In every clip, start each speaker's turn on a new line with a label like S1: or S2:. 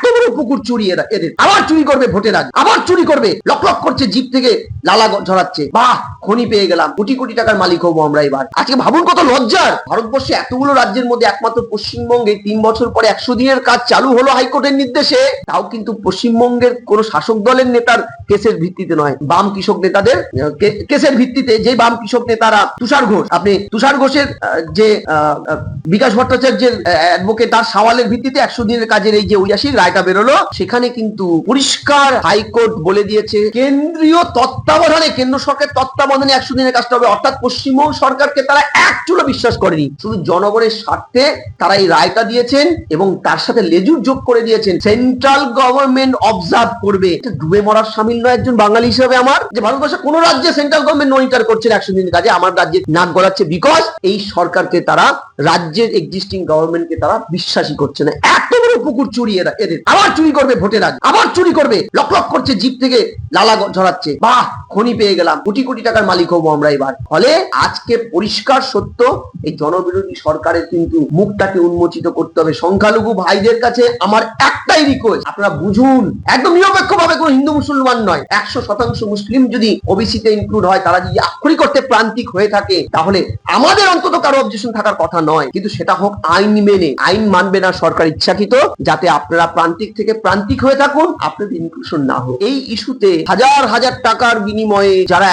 S1: এত বড় পুকুর চুরি এরা এদের। আবার চুরি করবে ভোটের আগে। আবার চুরি করবে। লক লক করছে, জিপ থেকে লালা ঝরাচ্ছে। বাহ, খনি পেয়ে গেলাম। কোটি কোটি টাকার মালিক হব আমরা এবার। আজকে ভাবুন কত লজ্জার। ভারতবর্ষে এতগুলো রাজ্যের মধ্যে একমাত্র পশ্চিমবঙ্গে তিন বছর পরে একশো দিনের কাজ চালু হলো হাইকোর্টের নির্দেশে। তাও কিন্তু পশ্চিমবঙ্গের কোন শাসক দলের নেতার কেসের ভিত্তিতে নয়। বাম কৃষক নেতাদের কেসের ভিত্তিতে যে বাম কৃষক নেতারা তুষার ঘোষ। আপনি তুষার ঘোষের যে বিকাশ ভট্টাচার্যের অ্যাডভোকেট তার সওয়ালের ভিত্তিতে একশো দিনের কাজের এই যে ঐতিহাসিক রায়টা বেরোলো সেখানে কিন্তু পরিষ্কার হাইকোর্ট বলে দিয়েছে, কেন্দ্রীয় তত্ত্বাবধানে, কেন্দ্র সরকার তত্ত্বাবধানে একশো দিনের কাজটা হবে, অর্থাৎ পশ্চিমবঙ্গ সরকারকে তারা এক চুলো বিশ্বাস করেনি। শুধু জনগণের স্বার্থে তারা এই রায়টা দিয়েছেন এবং তার সাথে লেজুর যোগ করে দিয়েছেন। সেন্ট্রাল গভর্নমেন্ট অবজার্ভ করবে। এটা ডুবে মরার সামিল নয় একজন বাঙালি হিসেবে আমার, যে ভারতবর্ষে কোন রাজ্যে সেন্ট্রাল গভর্নমেন্ট মনিটর করছে একশো দিনের কাজে, আমার রাজ্যে নাক গলাচ্ছে বিকজ এই সরকারকে তারা, রাজ্যের এক্সিস্টিং গভর্নমেন্টকে তারা বিশ্বাসই করছে না। এত বড় পুকুর চুরি এরা এদের। আবার চুরি করবে ভোটের আগে, আবার চুরি করবে। লক লক করছে, জিপ থেকে লালা ঝরাচ্ছে। বাহ, খনি পেয়ে গেলাম। কোটি কোটি টাকার মালিক হব আমরা এবার। ফলে আজকে পরিষ্কার সত্য, এই জনবিরোধী সরকারের কিন্তু মুখটাকে উন্মোচিত করতে হবে। সংখ্যালঘু ভাইদের কাছে আমার একটাই রিকোয়েস্ট আপনারা বুঝুন, একদম নিরপেক্ষ ভাবে কোনো হিন্দু মুসলমান নয়। একশো শতাংশ মুসলিম যদি ওবিসিতে ইনক্লুড হয়, তারা যদি আক্ষরিক করতে প্রান্তিক হয়ে থাকে, তাহলে আমাদের অন্তত কারও অবজেকশন থাকার কথা নয়। কিন্তু সেটা হোক আইন মেনে। আইন মানবে না সরকার ইচ্ছাকৃত, যাতে আপনারা প্রান্তিক থেকে প্রান্তিক হয়ে থাকুন। আপনাদের ইনক্লুশন না হোক। এই ইস্যুতে হাজার হাজার টাকার বিনিময়ে যারা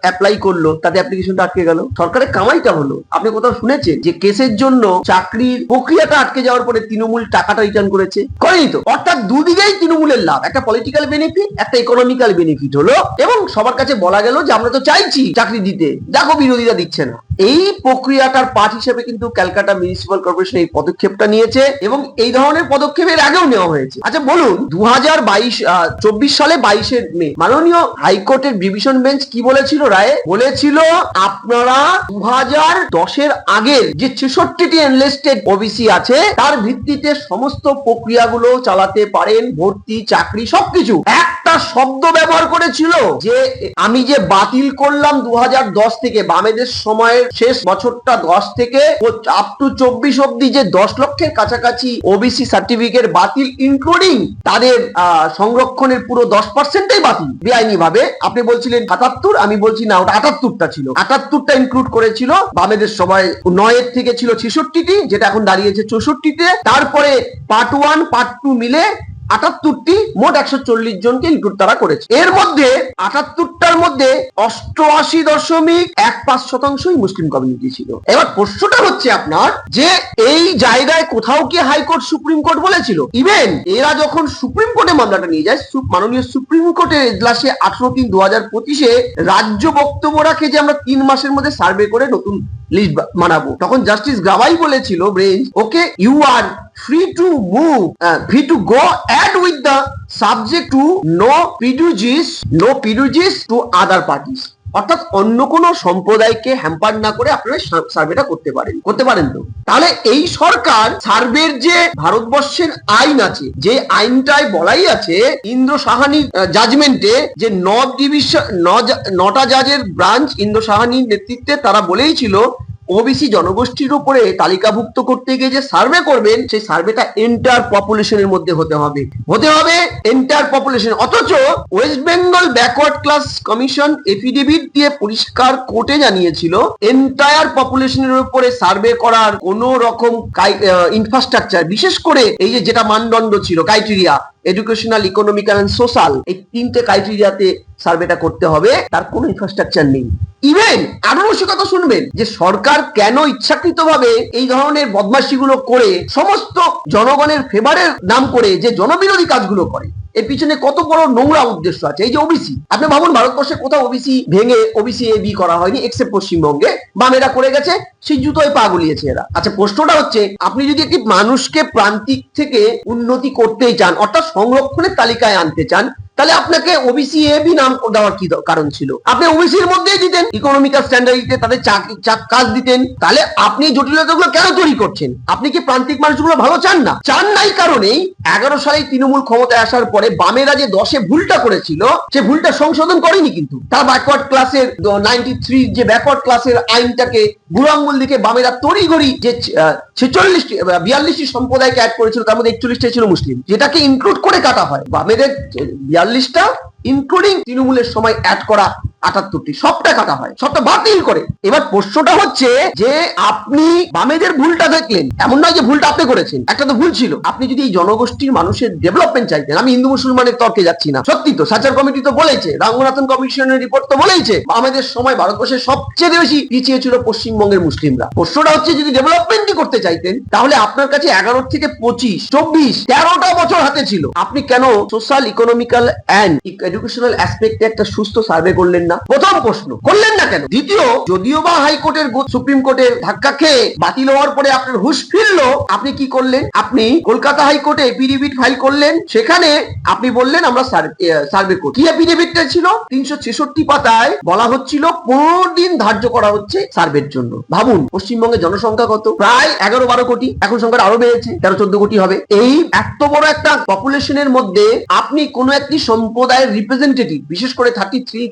S1: অ্যাপ্লাই করল, তাদের অ্যাপ্লিকেশনটা আটকে গেল। সরকারের কামাইটা হলো। আপনি কোথাও শুনেছেন যে কেসের জন্য চাকরির প্রক্রিয়াটা আটকে যাওয়ার পরে তৃণমূল টাকাটা রিটার্ন করেছে? করেনি তো। অর্থাৎ দুদিকেই তৃণমূলের লাভ। একটা পলিটিক্যাল বেনিফিট একটা ইকোনমিক্যাল বেনিফিট হলো। এবং সবার কাছে বলা গেল যে আমরা তো চাইছি চাকরি দিতে। দেখো বিরোধীরা দিচ্ছে না। এই প্রক্রিয়াটার পার্ট হিসেবে কিন্তু ক্যালকাটা মিউনিসিপাল কর্পোরেশন এই পদক্ষেপটা নিয়েছে এবং এই ধরনের পদক্ষেপের আগেও নেওয়া হয়েছে। আচ্ছা বলুন দু হাজার বাইশ চব্বিশ সালে বাইশের মে, মাননীয় হাইকোর্টের ডিভিশন বেঞ্চ কি বলেছিল, রায়ে? বলেছিল, আপনারা দু হাজার দশের আগের যে ছেষট্টিটি এনলিস্টেড ওবিসি আছে, তার ভিত্তিতে সমস্ত প্রক্রিয়াগুলো চালাতে পারেন, ভর্তি, চাকরি, সবকিছু। একটা শব্দ ব্যবহার করেছিল যে আমি যে বাতিল করলাম দু থেকে, বামেদের সময়ের শেষ বছরটা দশ থেকে আপ টু চব্বিশ অব্দি যে দশ লক্ষের কাছাকাছি ওবিসি সার্টিফিকেট বাতিল ইনক্লুডিং তাদের সংরক্ষণের পুরো দশ পার্সেন্টই বাতিল বেআইনি ভাবে আপনি বলছিলেন সাতাত্তর, আমি বলছি না, ওটা আটাত্তরটা ছিল। আটাত্তরটা ইনক্লুড করেছিল, বামেদের সময় নয়ের থেকে ছিল ছেষট্টিটি, যেটা এখন দাঁড়িয়েছে চৌষট্টিতে। তারপরে পার্ট ওয়ান পার্ট টু মিলে আটাত্তরটি মোট একশো চল্লিশ জনকে ইনক্লুড তারা করেছে। এর মধ্যে আটাত্তরটার মধ্যে অষ্টআশি দশমিক এক পাঁচ শতাংশই মুসলিম কমিউনিটি ছিল। এবার প্রশ্নটা হচ্ছে আপনার যে এই জায়গায় কোথাও কি হাইকোর্ট সুপ্রিম কোর্ট বলেছিল? ইভেন এরা যখন সুপ্রিম কোর্টে মামলাটা নিয়ে যায় মাননীয় সুপ্রিম কোর্টের এজলাসে আঠারো তিন দু হাজার পঁচিশে রাজ্য বক্তব্য রাখে যে আমরা তিন মাসের মধ্যে সার্ভে করে নতুন লিস্ট মানাবো। তখন জাস্টিস গাওয়াই বলেছিল, bench, okay you are free to move free to go ahead with the subject to no prejudice no prejudice to other parties অর্থাৎ অন্য কোনো সম্প্রদায়কে হ্যাম্পার না করে আপনারা সার্ভেটা করতে পারেন। করতে পারেন তো? তাহলে এই সরকার সার্ভের যে ভারতবর্ষের আইন আছে, যে আইনটায় বলাই আছে, ইন্দ্র সাহানির জাজমেন্টে যে ন ডিভিশন নটা জাজের ব্রাঞ্চ ইন্দ্র সাহানির নেতৃত্বে তারা বলেই ছিল ওবিসি জনগোষ্ঠীর উপরে তালিকাভুক্ত করতে গিয়ে যে সার্ভে করবেন, সেই সার্ভেটা এন্টার পপুলেশনের মধ্যে হতে হবে। হতে হবে এন্টার পপুলেশন অথচ West Bengal backward class commission affidavit দিয়ে পরিষ্কার কোর্টে জানিয়েছিল এন্টায়ার পপুলেশনের উপরে সার্ভে করার কোন রকম ইনফ্রাস্ট্রাকচার বিশেষ করে এই যে যেটা মানদণ্ড ছিল criteria educational economical and social এই তিনটে ক্রাইটেরিয়াতে সার্ভেটা করতে হবে, তার কোনো ইনফ্রাস্ট্রাকচার নেই। ইভেন আরও সে কথা শুনবেন যে সরকার কেন ইচ্ছাকৃত ভাবে এই ধরনের বদমাশিগুলো করে সমস্ত জনগণের ফেভারের নাম করে যে জনবিরোধী কাজগুলো করে। এর পিছনে কত বড় নোংরা উদ্দেশ্য আছে? এই যে ওবিসি আপনি ভাবুন ভারতবর্ষে কোথাও ওবিসি ভেঙে ওবিসি এ বি করা হয়নি এক্সেপ্ট পশ্চিমবঙ্গে। বামেরা করে গেছে, সেই জুতোয় পা গুলিয়েছে এরা। আচ্ছা প্রশ্নটা হচ্ছে, আপনি যদি একটি মানুষকে প্রান্তিক থেকে উন্নতি করতেই চান, অর্থাৎ সংরক্ষণের তালিকায় আনতে চান তাহলে আপনাকে ওবিসি এ বি নাম দেওয়ার কি কারণ ছিল? আপনি ওবিসি এর মধ্যেই দিতেন ইকোনমিক্যাল স্ট্যান্ডার্ড দিতে তাদের চাকরি চাক- কাজ দিতেন। তাহলে আপনি জটিলতাগুলো কেন তৈরি করছেন? আপনি কি প্রান্তিক মানুষগুলো ভালো চান না? চান নাই কারণেই এগারো সালে তৃণমূল ক্ষমতায় আসার পরে বামেরা যে দশে ভুলটা করেছিল, সে ভুলটা সংশোধন করেনি কিন্তু। তার ব্যাকওয়ার্ড ক্লাসের নাইনটি থ্রি যে ব্যাকওয়ার্ড ক্লাসের আইনটাকে বুড়ো আঙ্গুল দিকে বামেরা তড়িঘড়ি যে ছেচল্লিশটি বিয়াল্লিশটি সম্প্রদায়কে অ্যাড করেছিল, তার মধ্যে একচল্লিশটা ছিল মুসলিম, যেটাকে ইনক্লুড করে কাটা হয়। বামেদের বিয়াল্লিশটা ইনক্লুডিং তৃণমূলের সময় অ্যাড করা আটাত্তরটি। সবটা কাটা হয়, সবটা বাতিল করে। এবার প্রশ্নটা হচ্ছে যে আপনি বামেদের ভুলটা দেখলেন, এমন নয় যে ভুলটা আপনি করেছেন, একটা তো ভুল ছিল। আপনি যদি এই জনগোষ্ঠীর মানুষের ডেভেলপমেন্ট চাইতেন, আমি হিন্দু মুসলমানের তর্কে যাচ্ছি না। সত্যি তো, সাচার কমিটি তো বলেছে, রঙ্গনাথন কমিশনের রিপোর্ট তো বলেইছে আমাদের সময় ভারতবর্ষের সবচেয়ে বেশি পিছিয়ে ছিল পশ্চিমবঙ্গের মুসলিমরা। প্রশ্নটা হচ্ছে যদি ডেভেলপমেন্টই করতে চাইতেন, তাহলে আপনার কাছে এগারো থেকে পঁচিশ, চব্বিশ, তেরোটা বছর হাতে ছিল। আপনি কেন সোশ্যাল ইকোনমিক্যাল অ্যান্ড এডুকেশনাল অ্যাসপেক্টে একটা সুস্থ সার্ভে করলেন না? প্রথম প্রশ্ন, করলেন না কেন? দ্বিতীয়, যদিও বা হাইকোর্টের সুপ্রিম কোর্টের ধাক্কা খেয়ে বাতিল হওয়ার পরে আপনার হুশ ফিরলো, আপনি কি করলেন? আপনি কলকাতা হাইকোর্টে এপিডিভিট ফাইল করলেন, সেখানে আপনি বললেন, আমরা সার্ভে করব কি এপিডিভিটটা ছিল? তিনশো ছেষট্টি পাতায় বলা হচ্ছিল পনেরো দিন ধার্য করা হচ্ছে সার্ভের জন্য। ভাবুন, পশ্চিমবঙ্গের জনসংখ্যা কত? প্রায় এগারো বারো কোটি, এখন সংখ্যা আরও বেড়েছে তেরো চোদ্দ কোটি হবে। এই এত বড় একটা পপুলেশনের মধ্যে আপনি কোন একটি সম্প্রদায়ের রিপ্রেজেন্টেটিভ বিশেষ করে থার্টি থ্রি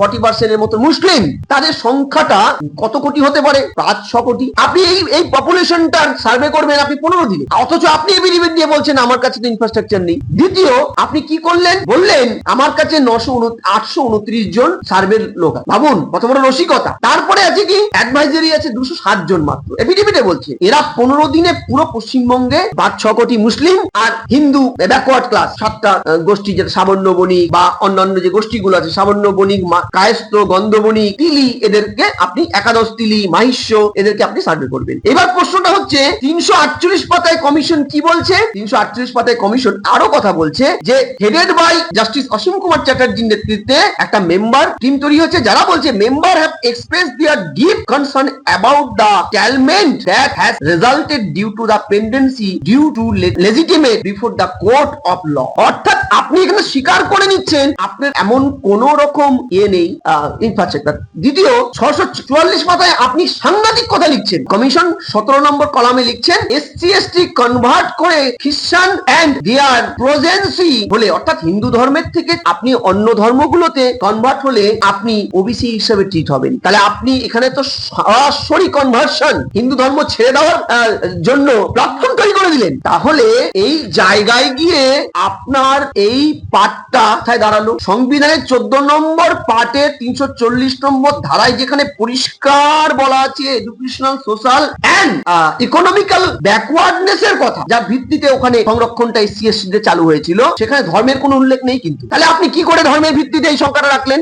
S1: ফর্টি পার্সেন্টের মতো মুসলিম, তাদের সংখ্যাটা কত কোটি হতে পারে? পাঁচ, ছ কোটি। আপনি এই এই পপুলেশনটার সার্ভে করবেন আপনি পনেরো দিনে। অথচ আপনি এভিডেভিট দিয়ে বলছেন আমার কাছে তো ইনফ্রাস্ট্রাকচার নেই। দ্বিতীয়, আপনি কি করলেন? বললেন, আমার কাছে নশো আটশো উনত্রিশ জন সার্ভের লোক ভাবুন, কত বড় রসিকতা। তারপরে আছে কি? অ্যাডভাইজারি আছে দুশো ষাট জন মাত্র। এফিডেভিটে বলছে, এরা পনেরো দিনে পুরো পশ্চিমবঙ্গে পাঁচ, ছ কোটি মুসলিম আর হিন্দু ব্যাকওয়ার্ড ক্লাস সাতটা গোষ্ঠী, যেটা সামান্য বণিক বা অন্যান্য যে গোষ্ঠীগুলো আছে সামান্য বণিক কায়স্থ গন্ধবণিক তিলি, এদেরকে আপনি একাদশ তিলি, মাহিষ্য, এদেরকে আপনি সার্ভে করবেন। এবার প্রশ্নটা হচ্ছে, তিনশো আটচল্লিশ পাতায় কমিশন কি বলছে? তিনশো আটচল্লিশ পাতায় কমিশন আরও কথা বলছে যে headed by justice Asim Kumar চ্যাটার্জির নেতৃত্বে একটা মেম্বার টিম তৈরি হচ্ছে যারা বলছে member have express their deep concern about the ক্যালমেন্ট that has resulted due to the pendency due to legitimate before the court of law অর্থাৎ আপনি এখানে স্বীকার করে নিচ্ছেন, আপনার এমন কোন রকম ইয়ে নেই ইনফ্রাস্ট্রাকচার দ্বিতীয় ছশো চুয়াল্লিশ পাতায় আপনি সাংঘাতিক কথা লিখছেন। কমিশন সতেরো নম্বর কলামে লিখছেন এসসি এসটি কনভার্ট করে খ্রিস্টান অ্যান্ড দেয়ার প্রজেন্সি হলে অর্থাৎ হিন্দু ধর্মের থেকে আপনি অন্য ধর্মগুলোতে কনভার্ট হলে আপনি ওবিসি হিসেবে ট্রিট হবেন। তাহলে আপনি এখানে তো সরাসরি কনভার্সন হিন্দু ধর্ম ছেড়ে দেওয়ার জন্য প্ল্যাটফর্ম তৈরি করে দিলেন। তাহলে এই জায়গায় গিয়ে আপনার এই পাঠটা কোথায় দাঁড়াল? সংবিধানের চোদ্দ নম্বর পার্টে তিনশো চল্লিশ নম্বর ধারায় যেখানে পরিষ্কার বলা আছে educational social and economical backwardness এর কথা, যার ভিত্তিতে ওখানে সংরক্ষণটা এসসি চালু হয়েছিল, সেখানে ধর্মের কোনো উল্লেখ নেই কিন্তু। তাহলে আপনি কি করে ধর্মের ভিত্তিতে এই সংখ্যাটা রাখলেন?